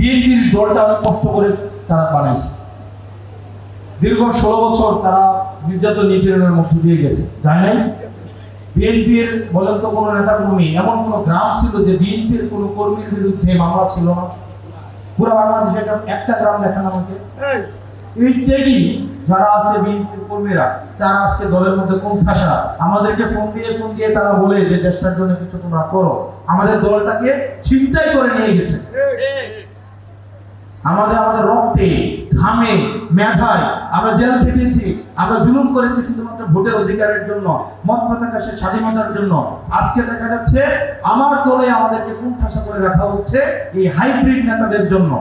বিএনপির দলটা অনেক কষ্ট করে তারা বানাইছে। দীর্ঘ ষোলো বছর তারা নির্যাতন নিপীড়নের মধ্য দিয়ে গেছে। যায় নাই? বিএনপির বলেন তো কোনো নেতা কর্মী এমন কোনো গ্রাম ছিল যে বিএনপির কোনো কর্মীর বিরুদ্ধে মামলা ছিল না? পুরো বাংলাদেশে একটা একটা গ্রাম দেখান আমাকে। এই। যারা আছে বিএনপির কর্মীরা তারা আজকে দলের মধ্যে কোন ঠাসা আমাদেরকে ফোন দিয়ে ফোন দিয়ে তারা বলে যে দেশটার জন্য কিছু তোমরা করো। আমাদের দলটাকে ছিনতাই করে নিয়ে গেছে। আমাদের আমাদের রক্তে, ঘামে, মেধায় আমরা জেল খেটেছি আমরা জুলুম করেছি শুধুমাত্র ভোটের অধিকারের জন্য, মত প্রকাশের স্বাধীনতার জন্য। আজকে দেখা যাচ্ছে আমার দলে আমাদেরকে কোন ঠাসা করে রাখা হচ্ছে এই হাইব্রিড নেতাদের জন্য।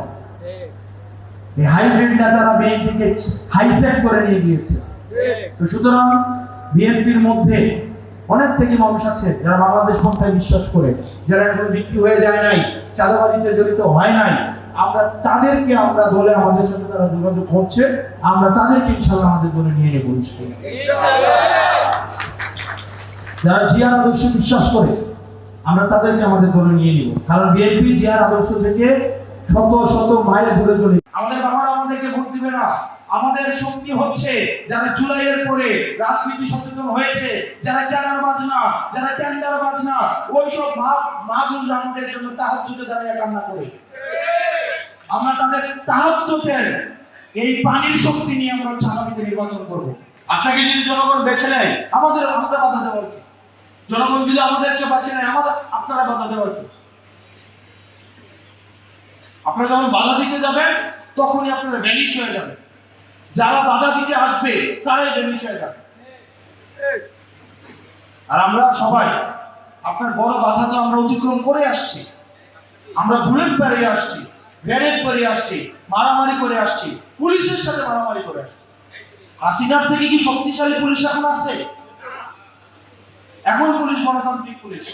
এই হাইব্রিড নেতারা বিএনপিকে হাইসেট করে নিয়ে গিয়েছে। তো সুতরাং বিএনপির মধ্যে অনেক থেকে মানুষ আছে যারা বাংলাদেশ পন্থায় বিশ্বাস করে, যারা এখনও বিক্রি হয়ে যায় নাই, চাঁদাবাজিতে জড়িত হয় নাই। আমরা তাদেরকে আমরা দলে আমাদের সাথে তারা যোগাযোগ করছে আমরা তাদেরকে ইনশাল্লাহ আমাদের দলে নিয়ে নেব। যারা জিয়ার আদর্শে বিশ্বাস করে আমরা তাদেরকে আমাদের দলে নিয়ে নিব। কারণ বিএনপি জিয়ার আদর্শ থেকে শত শত মাইল দূরে চলে আমাদের বাবারা আমাদেরকে ভোট দিবে না। আমাদের শক্তি হচ্ছে যারা জুলাইয়ের পরে রাজনীতি সচেতন হয়েছে যারা ক্যানার বাজনা যারা টেন্ডার বাজনা ওই সব মা মাগুলরা আমাদের জন্য তাহাজ্জুদে দাঁড়িয়ে কান্না করে। আমরা তাদের তাহাজ্জুদের এই পানির শক্তি নিয়ে আমরা আগামীতে নির্বাচন করব। আপনাকে যদি জনগণ বেছে নেয় আমাদের আমরা বাধা দেওয়ার কি? জনগণ যদি আমাদেরকে বাঁচে নেয় আমাদের আপনারা বাধা দেওয়ার কি? আপনারা যখন বাধা দিতে যাবেন তখনই আপনারা ভ্যানিশ হয়ে যাবে যারা বাধা দিতে আসবে তারাই ভ্যানিশ হয়ে যাবে। আর আমরা সবাই আপনার বড় বাধা তো আমরা অতিক্রম করে আসছি। আমরা বুলেট পেরিয়ে আসছি। গ্রেনেড করে আসছি, মারামারি করে আসছি, পুলিশের সাথে মারামারি করে আসছি। হাসিনার থেকে কি শক্তিশালী পুলিশ এখন আছে? এখন পুলিশ, গণতান্ত্রিক পুলিশ।